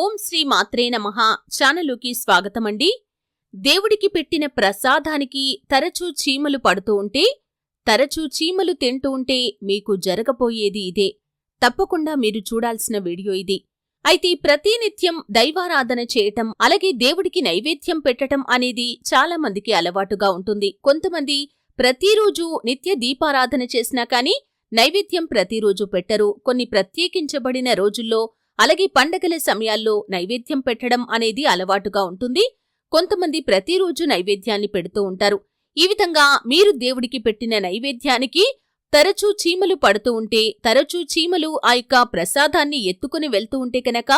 ఓం శ్రీ మాత్రే నమః ఛానలుకి స్వాగతమండి. దేవుడికి పెట్టిన ప్రసాదానికి తరచూ చీమలు పడుతూ ఉంటే తరచూ చీమలు తింటూ ఉంటే మీకు జరగబోయేది ఇదే. తప్పకుండా మీరు చూడాల్సిన వీడియో ఇది. అయితే ప్రతినిత్యం దైవారాధన చేయటం అలాగే దేవుడికి నైవేద్యం పెట్టటం అనేది చాలా మందికి అలవాటుగా ఉంటుంది. కొంతమంది ప్రతిరోజు నిత్య దీపారాధన చేసినా కానీ నైవేద్యం ప్రతిరోజు పెట్టరు. కొన్ని ప్రత్యేకించబడిన రోజుల్లో అలాగే పండగల సమయాల్లో నైవేద్యం పెట్టడం అనేది అలవాటుగా ఉంటుంది. కొంతమంది ప్రతిరోజు నైవేద్యాన్ని పెడుతూ ఉంటారు. ఈ విధంగా మీరు దేవుడికి పెట్టిన నైవేద్యానికి తరచూ చీమలు పడుతూ ఉంటే తరచూ చీమలు ఆ యొక్క ప్రసాదాన్ని ఎత్తుకుని వెళ్తూ ఉంటే కనుక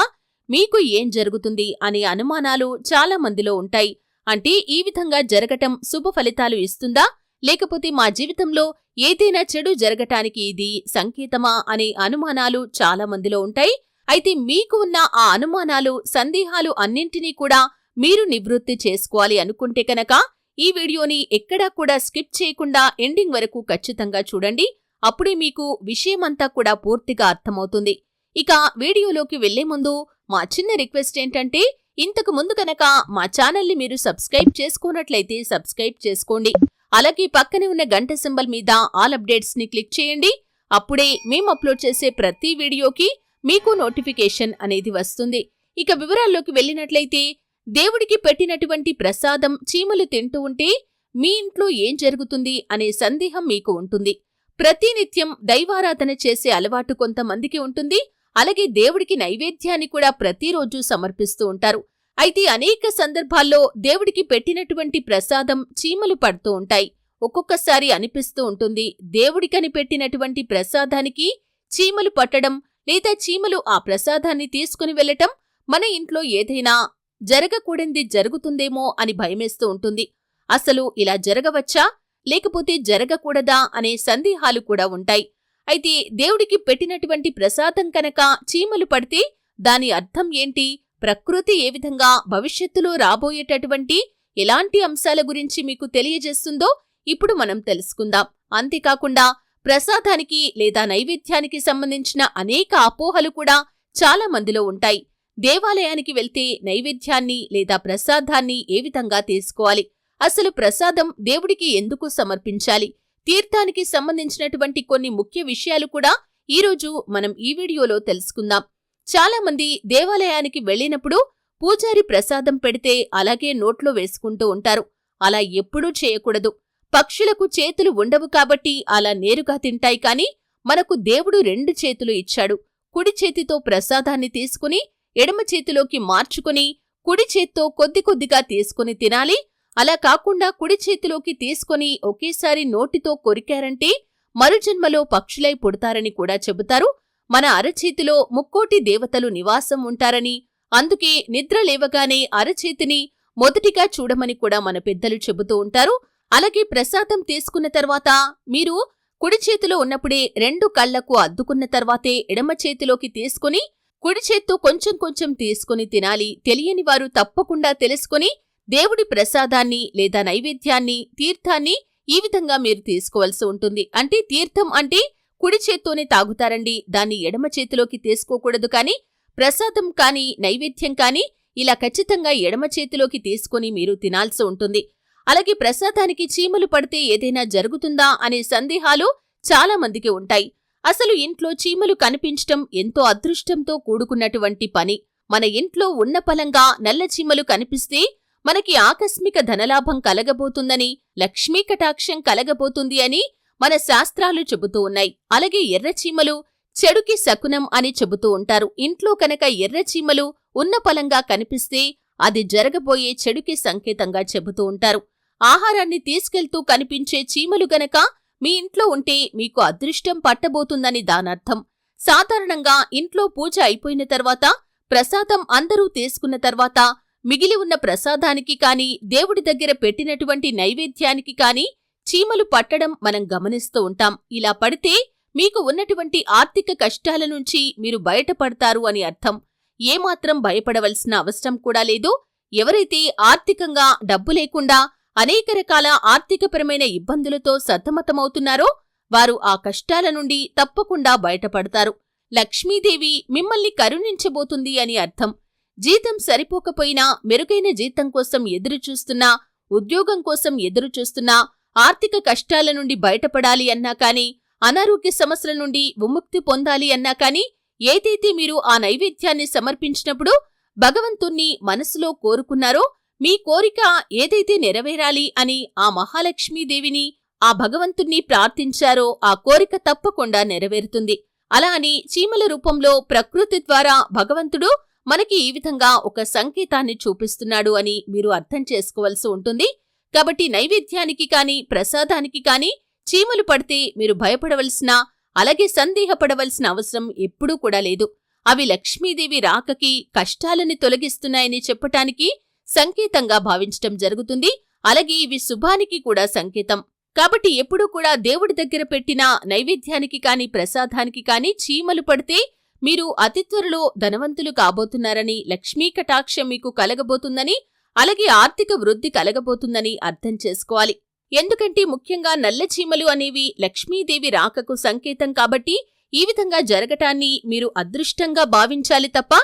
మీకు ఏం జరుగుతుంది అనే అనుమానాలు చాలా మందిలో ఉంటాయి. అంటే ఈ విధంగా జరగటం శుభ ఫలితాలు ఇస్తుందా? లేకపోతే మా జీవితంలో ఏదైనా చెడు జరగటానికి ఇది సంకేతమా? అనే అనుమానాలు చాలా మందిలో ఉంటాయి. అయితే మీకు ఉన్న ఆ అనుమానాలు సందేహాలు అన్నింటినీ కూడా మీరు నివృత్తి చేసుకోవాలి అనుకుంటే కనుక ఈ వీడియోని ఎక్కడా కూడా స్కిప్ చేయకుండా ఎండింగ్ వరకు ఖచ్చితంగా చూడండి. అప్పుడే మీకు విషయమంతా కూడా పూర్తిగా అర్థమవుతుంది. ఇక వీడియోలోకి వెళ్ళే ముందు మా చిన్న రిక్వెస్ట్ ఏంటంటే ఇంతకు ముందు కనుక మా ఛానల్ని మీరు సబ్స్క్రైబ్ చేసుకున్నట్లయితే సబ్స్క్రైబ్ చేసుకోండి. అలాగే పక్కనే ఉన్న గంట సింబల్ మీద ఆల్ అప్డేట్స్ని క్లిక్ చేయండి. అప్పుడే మేము అప్లోడ్ చేసే ప్రతి వీడియోకి మీకు నోటిఫికేషన్ అనేది వస్తుంది. ఇక వివరాల్లోకి వెళ్ళినట్లయితే దేవుడికి పెట్టినటువంటి ప్రసాదం చీమలు తింటూ ఉంటే మీ ఇంట్లో ఏం జరుగుతుంది అనే సందేహం మీకు ఉంటుంది. ప్రతినిత్యం దైవారాధన చేసే అలవాటు కొంతమందికి ఉంటుంది. అలాగే దేవుడికి నైవేద్యాన్ని కూడా ప్రతిరోజు సమర్పిస్తూ ఉంటారు. అయితే అనేక సందర్భాల్లో దేవుడికి పెట్టినటువంటి ప్రసాదం చీమలు పడుతూ ఉంటాయి. ఒక్కొక్కసారి అనిపిస్తూ ఉంటుంది దేవుడికని పెట్టినటువంటి ప్రసాదానికి చీమలు పట్టడం లేదా చీమలు ఆ ప్రసాదాన్ని తీసుకుని వెళ్ళటం మన ఇంట్లో ఏదైనా జరగకూడంది జరుగుతుందేమో అని భయమేస్తూ ఉంటుంది. అసలు ఇలా జరగవచ్చా? లేకపోతే జరగకూడదా? అనే సందేహాలు కూడా ఉంటాయి. అయితే దేవుడికి పెట్టినటువంటి ప్రసాదం కనుక చీమలు పడితే దాని అర్థం ఏంటి? ప్రకృతి ఏ విధంగా భవిష్యత్తులో రాబోయేటటువంటి ఎలాంటి అంశాల గురించి మీకు తెలియజేస్తుందో ఇప్పుడు మనం తెలుసుకుందాం. అంతేకాకుండా ప్రసాదానికి లేదా నైవేద్యానికి సంబంధించిన అనేక అపోహలు కూడా చాలా మందిలో ఉంటాయి. దేవాలయానికి వెళ్తే నైవేద్యాన్ని లేదా ప్రసాదాన్ని ఏ విధంగా తీసుకోవాలి? అసలు ప్రసాదం దేవుడికి ఎందుకు సమర్పించాలి? తీర్థానికి సంబంధించినటువంటి కొన్ని ముఖ్య విషయాలు కూడా ఈరోజు మనం ఈ వీడియోలో తెలుసుకుందాం. చాలా మంది దేవాలయానికి వెళ్ళినప్పుడు పూజారి ప్రసాదం పెడితే అలాగే నోట్లో వేసుకుంటూ ఉంటారు. అలా ఎప్పుడూ చేయకూడదు. పక్షులకు చేతులు ఉండవు కాబట్టి అలా నేరుగా తింటాయి కాని మనకు దేవుడు రెండు చేతులు ఇచ్చాడు. కుడి చేతితో ప్రసాదాన్ని తీసుకుని ఎడమ చేతిలోకి మార్చుకుని కుడి చేత్తో కొద్ది కొద్దిగా తీసుకుని తినాలి. అలా కాకుండా కుడి చేతిలోకి తీసుకుని ఒకేసారి నోటితో కొరికారంటే మరుజన్మలో పక్షులై పుడతారని కూడా చెబుతారు. మన అరచేతిలో ముక్కోటి దేవతలు నివాసం ఉంటారని అందుకే నిద్ర లేవగానే అరచేతిని మొదటిగా చూడమని కూడా మన పెద్దలు చెబుతూ ఉంటారు. అలాగే ప్రసాదం తీసుకున్న తర్వాత మీరు కుడి చేతిలో ఉన్నప్పుడే రెండు కళ్ళకు అద్దుకున్న తర్వాతే ఎడమ చేతిలోకి తీసుకుని కుడి చేత్తో కొంచెం కొంచెం తీసుకుని తినాలి. తెలియని వారు తప్పకుండా తెలుసుకుని దేవుడి ప్రసాదాన్ని లేదా నైవేద్యాన్ని తీర్థాన్ని ఈ విధంగా మీరు తీసుకోవాల్సి ఉంటుంది. అంటే తీర్థం అంటే కుడి చేత్తోనే తాగుతారండి. దాన్ని ఎడమ చేతిలోకి తీసుకోకూడదు కాని ప్రసాదం కాని నైవేద్యం కాని ఇలా ఖచ్చితంగా ఎడమ చేతిలోకి తీసుకుని మీరు తినాల్సి ఉంటుంది. అలాగే ప్రసాదానికి చీమలు పడితే ఏదైనా జరుగుతుందా అనే సందేహాలు చాలా మందికి ఉంటాయి. అసలు ఇంట్లో చీమలు కనిపించటం ఎంతో అదృష్టంతో కూడుకున్నటువంటి పని. మన ఇంట్లో ఉన్న పలంగా నల్ల చీమలు కనిపిస్తే మనకి ఆకస్మిక ధనలాభం కలగబోతుందని లక్ష్మీ కటాక్షం కలగబోతుంది అని మన శాస్త్రాలు చెబుతూ ఉన్నాయి. అలాగే ఎర్రచీమలు చెడుకి శకునం అని చెబుతూ ఉంటారు. ఇంట్లో కనుక ఎర్రచీమలు ఉన్న పలంగా కనిపిస్తే అది జరగబోయే చెడుకి సంకేతంగా చెబుతూ ఉంటారు. ఆహారాన్ని తీసుకెళ్తూ కనిపించే చీమలు గనక మీ ఇంట్లో ఉంటే మీకు అదృష్టం పట్టబోతుందని దానర్థం. సాధారణంగా ఇంట్లో పూజ అయిపోయిన తర్వాత ప్రసాదం అందరూ తీసుకున్న తర్వాత మిగిలి ఉన్న ప్రసాదానికి కాని దేవుడి దగ్గర పెట్టినటువంటి నైవేద్యానికి కాని చీమలు పట్టడం మనం గమనిస్తూ ఉంటాం. ఇలా పడితే మీకు ఉన్నటువంటి ఆర్థిక కష్టాల నుంచి మీరు బయటపడతారు అని అర్థం. ఏమాత్రం భయపడవలసిన అవసరం కూడా లేదు. ఎవరైతే ఆర్థికంగా డబ్బు లేకుండా అనేక రకాల ఆర్థికపరమైన ఇబ్బందులతో సతమతమవుతున్నారో వారు ఆ కష్టాల నుండి తప్పకుండా బయటపడతారు. లక్ష్మీదేవి మిమ్మల్ని కరుణించబోతుంది అని అర్థం. జీతం సరిపోకపోయినా మెరుగైన జీతం కోసం ఎదురుచూస్తున్నా ఉద్యోగం కోసం ఎదురుచూస్తున్నా ఆర్థిక కష్టాల నుండి బయటపడాలి అన్నా కాని అనారోగ్య సమస్యల నుండి విముక్తి పొందాలి అన్నా కాని ఏదైతే మీరు ఆ నైవేద్యాన్ని సమర్పించినప్పుడు భగవంతుణ్ణి మనసులో కోరుకున్నారో మీ కోరిక ఏదైతే నెరవేరాలి అని ఆ మహాలక్ష్మీదేవిని ఆ భగవంతుణ్ణి ప్రార్థించారో ఆ కోరిక తప్పకుండా నెరవేరుతుంది. అలా అని చీమల రూపంలో ప్రకృతి ద్వారా భగవంతుడు మనకి ఈ విధంగా ఒక సంకేతాన్ని చూపిస్తున్నాడు అని మీరు అర్థం చేసుకోవలసి ఉంటుంది. కాబట్టి నైవేద్యానికి కాని ప్రసాదానికి కాని చీమలు పడితే మీరు భయపడవలసిన అలాగే సందేహపడవలసిన అవసరం ఎప్పుడూ కూడా లేదు. అవి లక్ష్మీదేవి రాకకి కష్టాలని తొలగిస్తున్నాయని చెప్పటానికి సంకేతంగా భావించటం జరుగుతుంది. అలాగే ఇవి శుభానికి కూడా సంకేతం. కాబట్టి ఎప్పుడూ కూడా దేవుడి దగ్గర పెట్టిన నైవేద్యానికి కాని ప్రసాదానికి కాని చీమలు పడితే మీరు అతి త్వరలో ధనవంతులు కాబోతున్నారని లక్ష్మీ కటాక్షం మీకు కలగబోతుందని అలాగే ఆర్థిక వృద్ధి కలగబోతుందని అర్థం చేసుకోవాలి. ఎందుకంటే ముఖ్యంగా నల్ల చీమలు అనేవి లక్ష్మీదేవి రాకకు సంకేతం కాబట్టి ఈ విధంగా జరగటాన్ని మీరు అదృష్టంగా భావించాలి తప్ప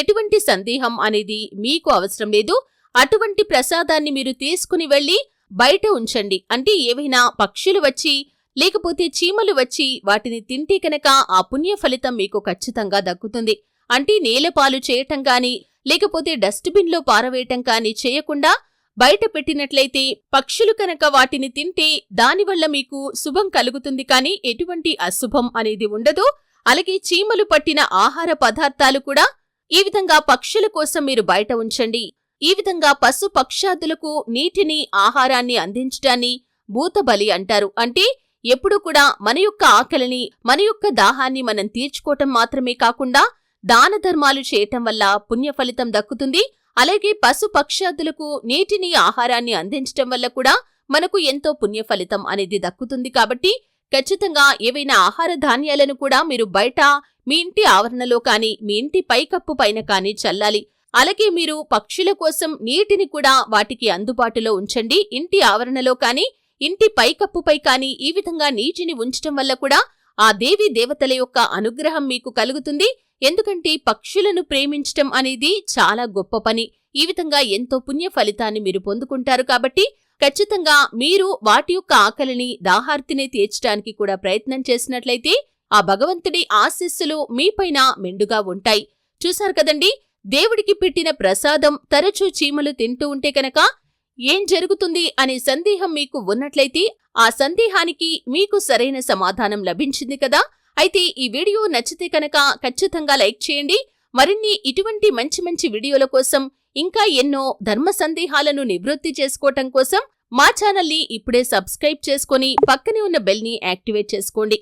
ఎటువంటి సందేహం అనేది మీకు అవసరం లేదు. అటువంటి ప్రసాదాన్ని మీరు తీసుకుని వెళ్ళి బయట ఉంచండి. అంటే ఏవైనా పక్షులు వచ్చి లేకపోతే చీమలు వచ్చి వాటిని తింటే కనుక ఆ పుణ్య ఫలితం మీకు ఖచ్చితంగా దక్కుతుంది. అంటే నేలపాలు చేయటం గాని లేకపోతే డస్ట్బిన్లో పారవేయటం కానీ చేయకుండా బయట పెట్టినట్లయితే పక్షులు కనుక వాటిని తింటే దానివల్ల మీకు శుభం కలుగుతుంది. కానీ ఎటువంటి అశుభం అనేది ఉండదు. అలాగే చీమలు పట్టిన ఆహార పదార్థాలు కూడా ఈ విధంగా పక్షుల కోసం మీరు బయట ఉంచండి. ఈ విధంగా పశు పక్షాదులకు నీటిని ఆహారాన్ని అందించటాన్ని భూతబలి అంటారు. అంటే ఎప్పుడూ కూడా మన యొక్క ఆకలిని మన యొక్క దాహాన్ని మనం తీర్చుకోవటం మాత్రమే కాకుండా దాన ధర్మాలు చేయటం వల్ల పుణ్య ఫలితం దక్కుతుంది. అలాగే పశు పక్షాదులకు నీటిని ఆహారాన్ని అందించటం వల్ల కూడా మనకు ఎంతో పుణ్య ఫలితం అనేది దక్కుతుంది కాబట్టి ఖచ్చితంగా ఏవైనా ఆహార ధాన్యాలను కూడా మీరు బయట మీ ఇంటి ఆవరణలో కానీ మీ ఇంటి పైకప్పు పైన కానీ చల్లాలి. అలాగే మీరు పక్షుల కోసం నీటిని కూడా వాటికి అందుబాటులో ఉంచండి. ఇంటి ఆవరణలో కానీ ఇంటి పైకప్పుపై కానీ ఈ విధంగా నీటిని ఉంచటం వల్ల కూడా ఆ దేవి దేవతల యొక్క అనుగ్రహం మీకు కలుగుతుంది. ఎందుకంటే పక్షులను ప్రేమించటం అనేది చాలా గొప్ప పని. ఈ విధంగా ఎంతో పుణ్య ఫలితాన్ని మీరు పొందుకుంటారు కాబట్టి ఖచ్చితంగా మీరు వాటి యొక్క ఆకలిని దాహార్తిని తీర్చడానికి కూడా ప్రయత్నం చేసినట్లయితే ఆ భగవంతుడి ఆశీస్సులు మీపైన మెండుగా ఉంటాయి. చూశారు కదండి? దేవుడికి పెట్టిన ప్రసాదం తరచూ చీమలు తింటూ ఉంటే కనుక ఏం జరుగుతుంది అనే సందేహం మీకు ఉన్నట్లయితే ఆ సందేహానికి మీకు సరైన సమాధానం లభించింది కదా? అయితే ఈ వీడియో నచ్చితే కనుక ఖచ్చితంగా లైక్ చేయండి. మరిన్ని ఇటువంటి మంచి మంచి వీడియోల కోసం ఇంకా ఎన్నో ధర్మ సందేహాలను నివృత్తి చేసుకోవటం కోసం మా ఛానల్ని ఇప్పుడే సబ్స్క్రైబ్ చేసుకొని పక్కనే ఉన్న బెల్ని యాక్టివేట్ చేసుకోండి.